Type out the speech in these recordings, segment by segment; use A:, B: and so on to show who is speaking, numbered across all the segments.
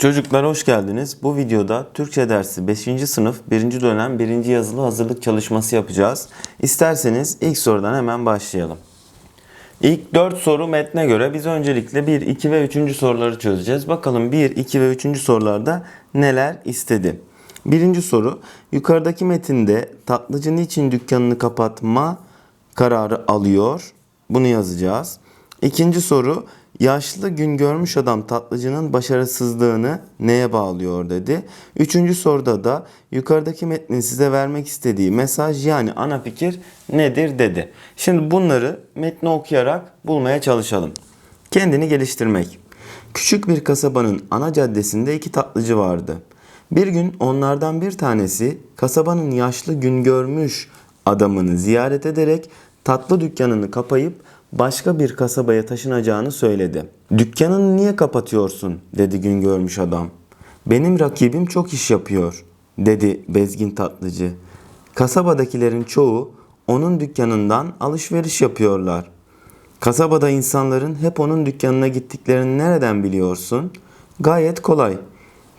A: Çocuklar hoş geldiniz. Bu videoda Türkçe dersi 5. sınıf 1. dönem 1. yazılı hazırlık çalışması yapacağız. İsterseniz ilk sorudan hemen başlayalım. İlk 4 soru metne göre biz öncelikle 1, 2 ve 3. soruları çözeceğiz. Bakalım 1, 2 ve 3. sorularda neler istedi? Birinci soru, yukarıdaki metinde tatlıcı niçin dükkanını kapatma kararı alıyor? Bunu yazacağız. İkinci soru, yaşlı gün görmüş adam tatlıcının başarısızlığını neye bağlıyor dedi. Üçüncü soruda da yukarıdaki metnin size vermek istediği mesaj yani ana fikir nedir dedi. Şimdi bunları metni okuyarak bulmaya çalışalım. Kendini geliştirmek. Küçük bir kasabanın ana caddesinde iki tatlıcı vardı. Bir gün onlardan bir tanesi kasabanın yaşlı gün görmüş adamını ziyaret ederek tatlı dükkanını kapayıp başka bir kasabaya taşınacağını söyledi. Dükkanını niye kapatıyorsun dedi gün görmüş adam. Benim rakibim çok iş yapıyor dedi bezgin tatlıcı. Kasabadakilerin çoğu onun dükkanından alışveriş yapıyorlar. Kasabada insanların hep onun dükkanına gittiklerini nereden biliyorsun? Gayet kolay.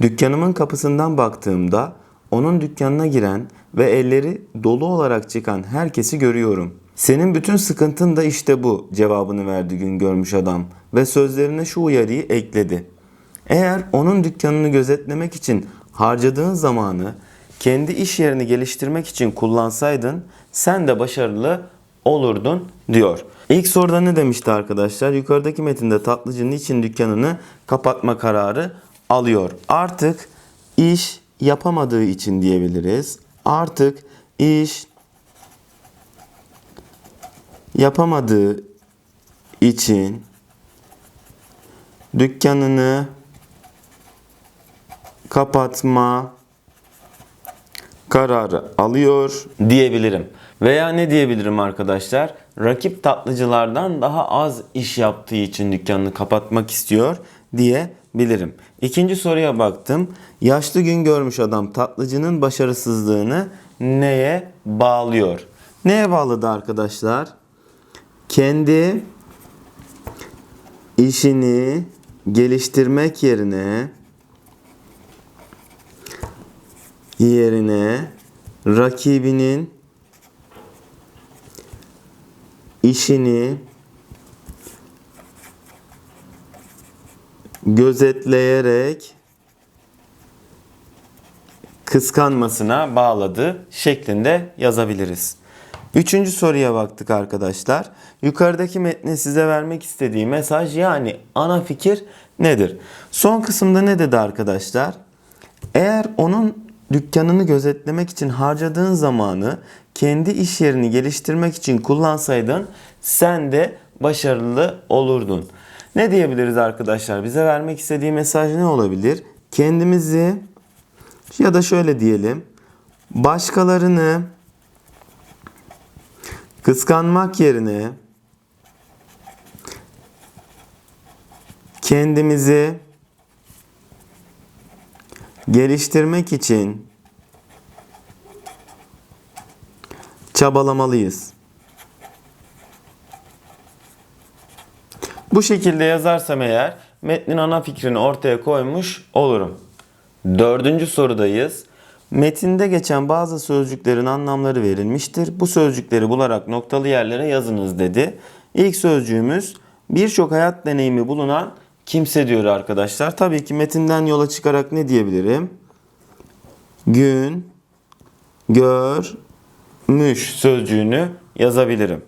A: Dükkanımın kapısından baktığımda onun dükkanına giren ve elleri dolu olarak çıkan herkesi görüyorum. Senin bütün sıkıntın da işte bu cevabını verdi gün görmüş adam ve sözlerine şu uyarıyı ekledi. Eğer onun dükkanını gözetlemek için harcadığın zamanı kendi iş yerini geliştirmek için kullansaydın sen de başarılı olurdun diyor. İlk soruda ne demişti arkadaşlar? Yukarıdaki metinde tatlıcının için dükkanını kapatma kararı alıyor. Artık iş yapamadığı için diyebiliriz. Artık iş yapamadığı için dükkanını kapatma kararı alıyor diyebilirim. Veya ne diyebilirim arkadaşlar? Rakip tatlıcılardan daha az iş yaptığı için dükkanını kapatmak istiyor diyebilirim. İkinci soruya baktım. Yaşlı gün görmüş adam tatlıcının başarısızlığını neye bağlıyor? Neye bağladı arkadaşlar? Kendi işini geliştirmek yerine yerine rakibinin işini gözetleyerek kıskanmasına bağladı şeklinde yazabiliriz. Üçüncü soruya baktık arkadaşlar. Yukarıdaki metni size vermek istediği mesaj yani ana fikir nedir? Son kısımda ne dedi arkadaşlar? Eğer onun dükkanını gözetlemek için harcadığın zamanı kendi iş yerini geliştirmek için kullansaydın sen de başarılı olurdun. Ne diyebiliriz arkadaşlar? Bize vermek istediği mesaj ne olabilir? Kendimizi ya da şöyle diyelim. Başkalarını kıskanmak yerine kendimizi geliştirmek için çabalamalıyız. Bu şekilde yazarsam eğer metnin ana fikrini ortaya koymuş olurum. Dördüncü sorudayız. Metinde geçen bazı sözcüklerin anlamları verilmiştir. Bu sözcükleri bularak noktalı yerlere yazınız dedi. İlk sözcüğümüz birçok hayat deneyimi bulunan kimse diyor arkadaşlar. Tabii ki metinden yola çıkarak ne diyebilirim? Gün, görmüş sözcüğünü yazabilirim.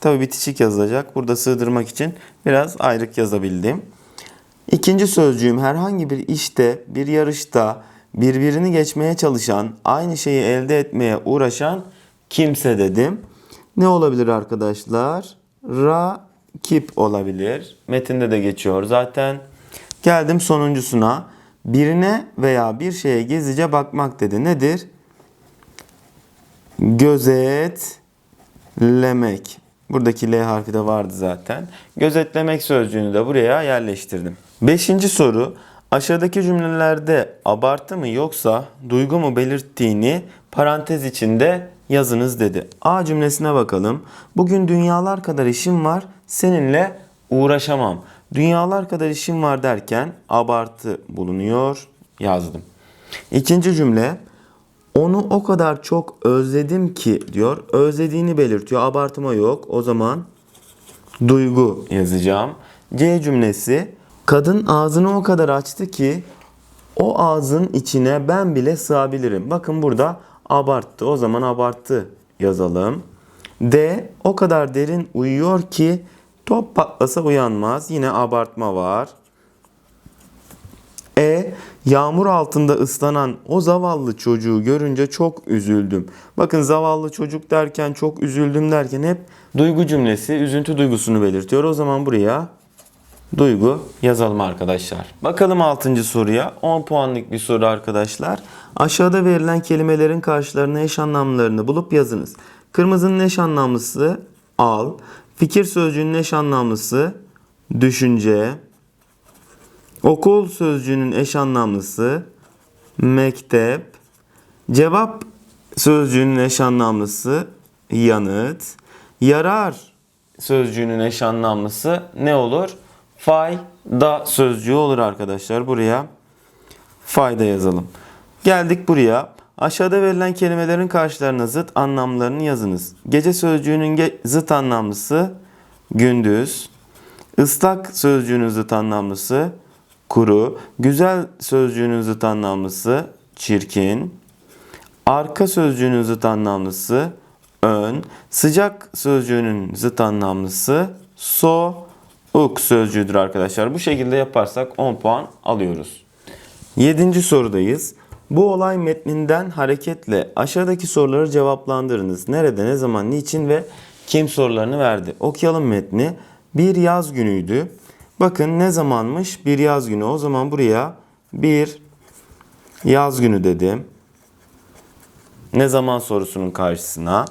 A: Tabii bitişik yazacak. Burada sığdırmak için biraz ayrık yazabildim. İkinci sözcüğüm herhangi bir işte, bir yarışta birbirini geçmeye çalışan, aynı şeyi elde etmeye uğraşan kimse dedim. Ne olabilir arkadaşlar? Rakip olabilir. Metinde de geçiyor zaten. Geldim sonuncusuna. Birine veya bir şeye gizlice bakmak dedi. Nedir? Gözetlemek. Buradaki L harfi de vardı zaten. Gözetlemek sözcüğünü de buraya yerleştirdim. Beşinci soru. Aşağıdaki cümlelerde abartı mı yoksa duygu mu belirttiğini parantez içinde yazınız dedi. A cümlesine bakalım. Bugün dünyalar kadar işim var. Seninle uğraşamam. Dünyalar kadar işim var derken abartı bulunuyor yazdım. İkinci cümle onu o kadar çok özledim ki diyor. Özlediğini belirtiyor. Abartma yok. O zaman duygu yazacağım. C cümlesi kadın ağzını o kadar açtı ki o ağzın içine ben bile sığabilirim. Bakın burada abarttı. O zaman abarttı yazalım. D o kadar derin uyuyor ki top patlasa uyanmaz. Yine abartma var. E yağmur altında ıslanan o zavallı çocuğu görünce çok üzüldüm. Bakın zavallı çocuk derken çok üzüldüm derken hep duygu cümlesi üzüntü duygusunu belirtiyor. O zaman buraya duygu yazalım arkadaşlar. Bakalım 6. soruya. 10 puanlık bir soru arkadaşlar. Aşağıda verilen kelimelerin karşılarına eş anlamlarını bulup yazınız. Kırmızının eş anlamlısı al. Fikir sözcüğünün eş anlamlısı düşünce. Okul sözcüğünün eş anlamlısı mektep. Cevap sözcüğünün eş anlamlısı yanıt. Yarar sözcüğünün eş anlamlısı ne olur? Fayda sözcüğü olur arkadaşlar. Buraya fayda yazalım. Geldik buraya. Aşağıda verilen kelimelerin karşılarına zıt anlamlarını yazınız. Gece sözcüğünün ge- zıt anlamlısı gündüz. Islak sözcüğünün zıt anlamlısı kuru. Güzel sözcüğünün zıt anlamlısı çirkin. Arka sözcüğünün zıt anlamlısı ön. Sıcak sözcüğünün zıt anlamlısı soğuk sözcüğüdür arkadaşlar. Bu şekilde yaparsak 10 puan alıyoruz. Yedinci sorudayız. Bu olay metninden hareketle aşağıdaki soruları cevaplandırınız. Nerede, ne zaman, niçin ve kim sorularını verdi. Okuyalım metni. Bir yaz günüydü. Bakın ne zamanmış? Bir yaz günü. O zaman buraya bir yaz günü dedim. Ne zaman sorusunun karşısına.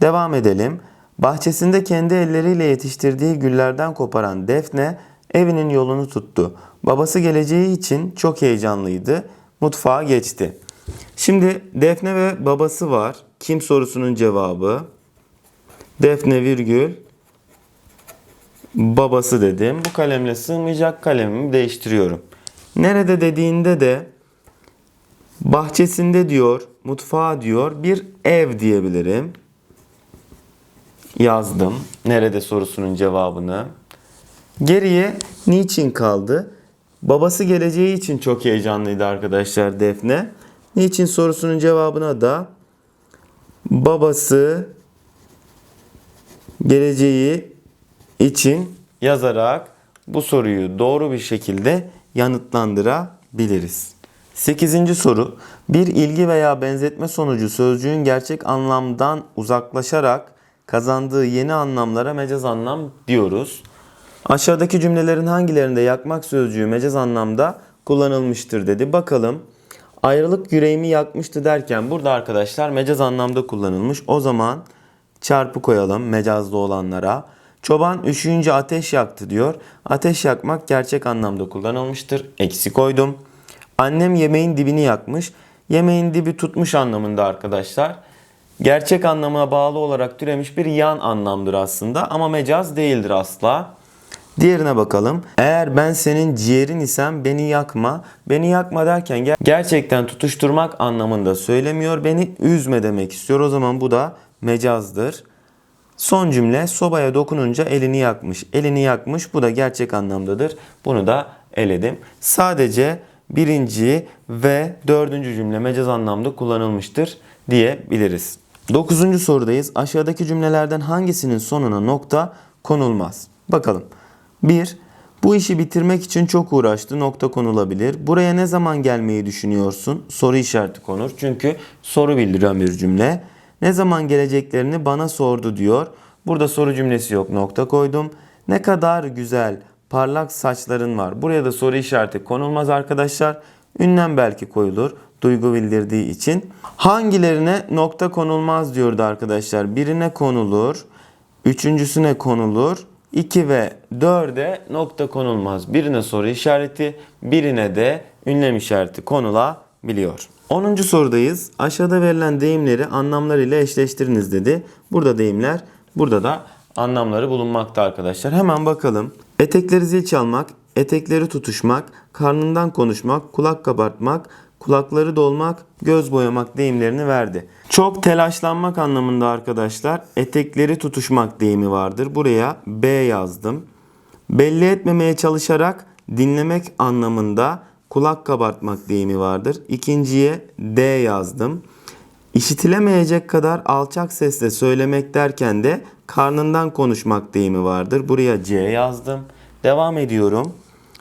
A: Devam edelim. Bahçesinde kendi elleriyle yetiştirdiği güllerden koparan Defne evinin yolunu tuttu. Babası geleceği için çok heyecanlıydı. Mutfağa geçti. Şimdi Defne ve babası var. Kim sorusunun cevabı? Defne virgül babası dedim. Bu kalemle sığmayacak kalemimi değiştiriyorum. Nerede dediğinde de bahçesinde diyor, mutfağa diyor, bir ev diyebilirim. Yazdım. Nerede sorusunun cevabını. Geriye niçin kaldı? Babası geleceği için çok heyecanlıydı arkadaşlar Defne. Niçin sorusunun cevabına da babası geleceği için yazarak bu soruyu doğru bir şekilde yanıtlandırabiliriz. 8. soru. Bir ilgi veya benzetme sonucu sözcüğün gerçek anlamdan uzaklaşarak kazandığı yeni anlamlara mecaz anlam diyoruz. Aşağıdaki cümlelerin hangilerinde yakmak sözcüğü mecaz anlamda kullanılmıştır dedi. Bakalım. Ayrılık yüreğimi yakmıştı derken burada arkadaşlar mecaz anlamda kullanılmış. O zaman çarpı koyalım mecazlı olanlara. Çoban üşüyünce ateş yaktı diyor. Ateş yakmak gerçek anlamda kullanılmıştır. Eksi koydum. Annem yemeğin dibini yakmış. Yemeğin dibi tutmuş anlamında arkadaşlar. Gerçek anlamına bağlı olarak türemiş bir yan anlamdır aslında ama mecaz değildir asla. Diğerine bakalım. Eğer ben senin ciğerin isem beni yakma. Beni yakma derken ger- gerçekten tutuşturmak anlamında söylemiyor. Beni üzme demek istiyor. O zaman bu da mecazdır. Son cümle sobaya dokununca elini yakmış. Elini yakmış bu da gerçek anlamdadır. Bunu da eledim. Sadece birinci ve dördüncü cümle mecaz anlamda kullanılmıştır diyebiliriz. Dokuzuncu sorudayız. Aşağıdaki cümlelerden hangisinin sonuna nokta konulmaz? Bakalım. 1. Bu işi bitirmek için çok uğraştı. Nokta konulabilir. Buraya ne zaman gelmeyi düşünüyorsun? Soru işareti konur. Çünkü soru bildiren bir cümle. Ne zaman geleceklerini bana sordu diyor. Burada soru cümlesi yok. Nokta koydum. Ne kadar güzel parlak saçların var. Buraya da soru işareti konulmaz arkadaşlar. Ünlem belki koyulur. Duygu bildirdiği için. Hangilerine nokta konulmaz diyordu arkadaşlar. Birine konulur. Üçüncüsüne konulur. 2 ve 4'e nokta konulmaz. Birine soru işareti, birine de ünlem işareti konulabiliyor. 10. sorudayız. Aşağıda verilen deyimleri anlamlarıyla eşleştiriniz dedi. Burada deyimler, burada da anlamları bulunmakta arkadaşlar. Hemen bakalım. Etekleri zil çalmak, etekleri tutuşmak, karnından konuşmak, kulak kabartmak, kulakları dolmak, göz boyamak deyimlerini verdi. Çok telaşlanmak anlamında arkadaşlar etekleri tutuşmak deyimi vardır. Buraya B yazdım. Belli etmemeye çalışarak dinlemek anlamında kulak kabartmak deyimi vardır. İkinciye D yazdım. İşitilemeyecek kadar alçak sesle söylemek derken de karnından konuşmak deyimi vardır. Buraya C yazdım. Devam ediyorum.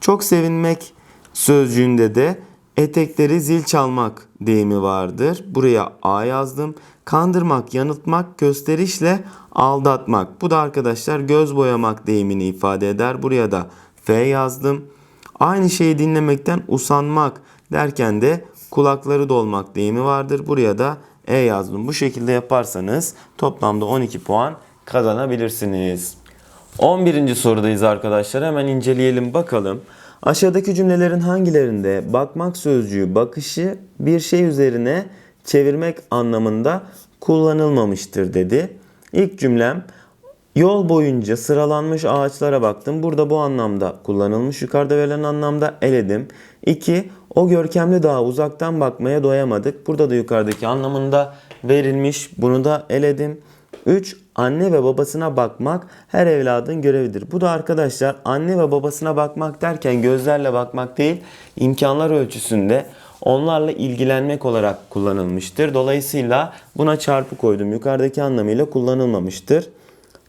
A: Çok sevinmek sözcüğünde de etekleri zil çalmak deyimi vardır. Buraya A yazdım. Kandırmak, yanıltmak, gösterişle aldatmak. Bu da arkadaşlar göz boyamak deyimini ifade eder. Buraya da F yazdım. Aynı şeyi dinlemekten usanmak derken de kulakları dolmak deyimi vardır. Buraya da E yazdım. Bu şekilde yaparsanız toplamda 12 puan kazanabilirsiniz. 11. sorudayız arkadaşlar. Hemen inceleyelim bakalım. Aşağıdaki cümlelerin hangilerinde bakmak sözcüğü bakışı bir şey üzerine çevirmek anlamında kullanılmamıştır dedi. İlk cümlem Yol boyunca sıralanmış ağaçlara baktım. Burada bu anlamda kullanılmış. Yukarıda verilen anlamda eledim. 2. O görkemli dağa uzaktan bakmaya doyamadık. Burada da yukarıdaki anlamında verilmiş. Bunu da eledim. 3. Anne ve babasına bakmak her evladın görevidir. Bu da arkadaşlar anne ve babasına bakmak derken gözlerle bakmak değil, imkanlar ölçüsünde onlarla ilgilenmek olarak kullanılmıştır. Dolayısıyla buna çarpı koydum. Yukarıdaki anlamıyla kullanılmamıştır.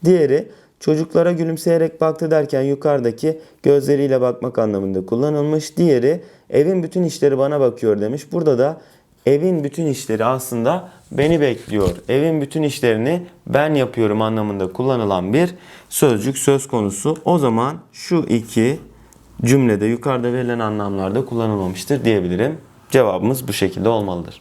A: Diğeri çocuklara gülümseyerek baktı derken yukarıdaki gözleriyle bakmak anlamında kullanılmış. Diğeri evin bütün işleri bana bakıyor demiş. Burada da evin bütün işleri aslında beni bekliyor. Evin bütün işlerini ben yapıyorum anlamında kullanılan bir sözcük söz konusu. O zaman şu iki cümlede yukarıda verilen anlamlarda kullanılmamıştır diyebilirim. Cevabımız bu şekilde olmalıdır.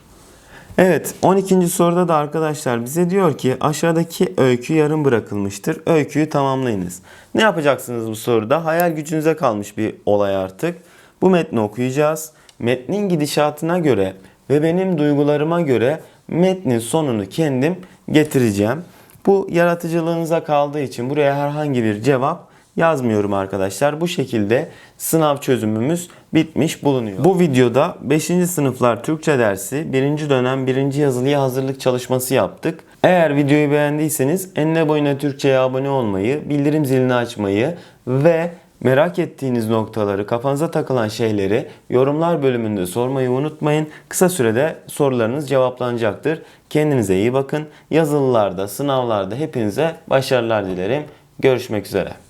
A: Evet 12. soruda da arkadaşlar bize diyor ki aşağıdaki öykü yarım bırakılmıştır. Öyküyü tamamlayınız. Ne yapacaksınız bu soruda? Hayal gücünüze kalmış bir olay artık. Bu metni okuyacağız. Metnin gidişatına göre ve benim duygularıma göre metnin sonunu kendim getireceğim. Bu yaratıcılığınıza kaldığı için buraya herhangi bir cevap yazmıyorum arkadaşlar. Bu şekilde sınav çözümümüz bitmiş bulunuyor. Bu videoda 5. sınıflar Türkçe dersi 1. dönem 1. yazılıya hazırlık çalışması yaptık. Eğer videoyu beğendiyseniz enine boyuna Türkçe'ye abone olmayı, bildirim zilini açmayı ve merak ettiğiniz noktaları, kafanıza takılan şeyleri yorumlar bölümünde sormayı unutmayın. Kısa sürede sorularınız cevaplanacaktır. Kendinize iyi bakın. Yazılılarda, sınavlarda hepinize başarılar dilerim. Görüşmek üzere.